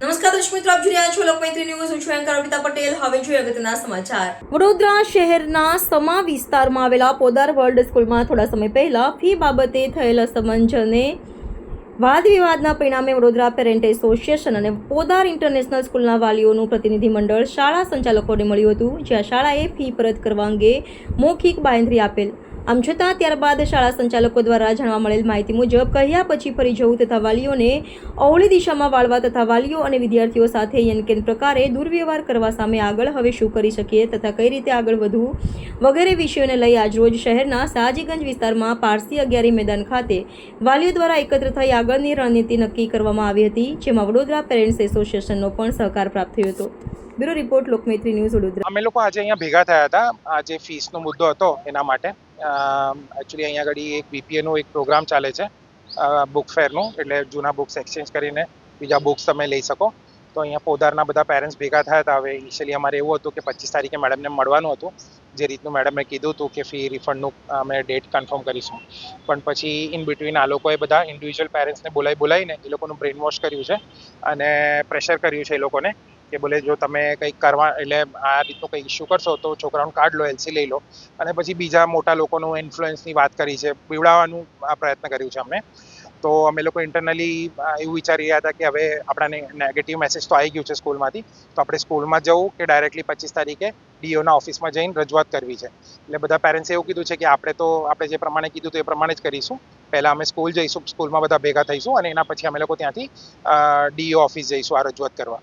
નમસ્કાર દર્શક મિત્રો છો લોકમૈત્રી ન્યૂઝ. હું છું એન્કર પટેલ. હવે જોઈએ અગત્યના સમાચાર. વડોદરા શહેરના સમા વિસ્તારમાં આવેલા પોદાર વર્લ્ડ સ્કૂલમાં થોડા સમય પહેલા ફી બાબતે થયેલા સમંજને વાદ વિવાદના પરિણામે વડોદરા પેરેન્ટ એસોસિએશન અને પોદાર ઇન્ટરનેશનલ સ્કૂલના વાલીઓનું પ્રતિનિધિમંડળ શાળા સંચાલકોને મળ્યું હતું, જ્યાં શાળાએ ફી પરત કરવા અંગે મૌખિક બાંયધરી આપેલ આમ છતાં ત્યારબાદ શાળા સંચાલકો દ્વારા જાણવા મળેલ માહિતી મુજબ કહ્યા પછી ફરી જવું તથા વાલીઓને અવળી દિશામાં વાળવા તથા વાલીઓ અને વિદ્યાર્થીઓ સાથે યનકેન પ્રકારે દુર્વ્યવહાર કરવા સામે આગળ હવે શું કરી શકીએ તથા કઈ રીતે આગળ વધવું વગેરે વિષયોને લઈ આજરોજ શહેરના સાજીગંજ વિસ્તારમાં પારસી અગિયારી મેદાન ખાતે વાલીઓ દ્વારા એકત્ર થઈ આગળની રણનીતિ નક્કી કરવામાં આવી હતી, જેમાં વડોદરા પેરેન્ટ્સ એસોસિએશનનો પણ સહકાર પ્રાપ્ત થયો હતો. Bureau report Lokmaitri news Vadodara. અમે લોકો આજે અહીંયા ભેગા થયા હતા. આજે ફીસનો મુદ્દો હતો એના માટે. એકચ્યુઅલી અહીંયા આગળ એક બીપીએનો એક પ્રોગ્રામ ચાલે છે બુક ફેરનું એટલે જૂના બુક્સ એક્સચેન્જ કરીને બીજા બુક્સ તમે લઈ શકો. તો અહીંયા પોદારના બધા પેરેન્ટ્સ ભેગા થયા હતા. હવે ઇનિશિયલી અમારે એવું હતું કે પચીસ તારીખે મેડમને મળવાનું હતું, જે રીતનું મેડમે કીધું હતું કે ફી રિફંડનું અમે ડેટ કન્ફર્મ કરીશું. પણ પછી ઇન બિટવીન આ લોકોએ બધા ઇન્ડિવિજ્યુઅલ પેરેન્ટ્સને બોલાવી બોલાવીને એ લોકોનું બ્રેઇન વોશ કર્યું છે અને પ્રેશર કર્યું છે એ લોકોને કે બોલે જો તમે કંઈક કરવા, એટલે આ રીતનું કંઈક ઇસ્યુ કરશો તો છોકરાઓનું કાર્ડ લો એલસી લઈ લો. અને પછી બીજા મોટા લોકોનું ઇન્ફ્લુઅન્સની વાત કરી છે. પીવડાવવાનું આ પ્રયત્ન કર્યું છે અમને. તો અમે લોકો ઇન્ટરનલી એવું વિચારી રહ્યા હતા કે હવે આપણાને નેગેટિવ મેસેજ તો આવી ગયું છે સ્કૂલમાંથી. તો આપણે સ્કૂલમાં જવું કે ડાયરેક્ટલી પચીસ તારીખે ડીઓના ઓફિસમાં જઈને રજૂઆત કરવી છે. એટલે બધા પેરેન્ટ્સે એવું કીધું છે કે આપણે તો, આપણે જે પ્રમાણે કીધું તો એ પ્રમાણે જ કરીશું. પહેલાં અમે સ્કૂલ જઈશું, સ્કૂલમાં બધા ભેગા થઈશું અને એના પછી અમે લોકો ત્યાંથી ડીઓ ઓફિસ જઈશું આ રજૂઆત કરવા.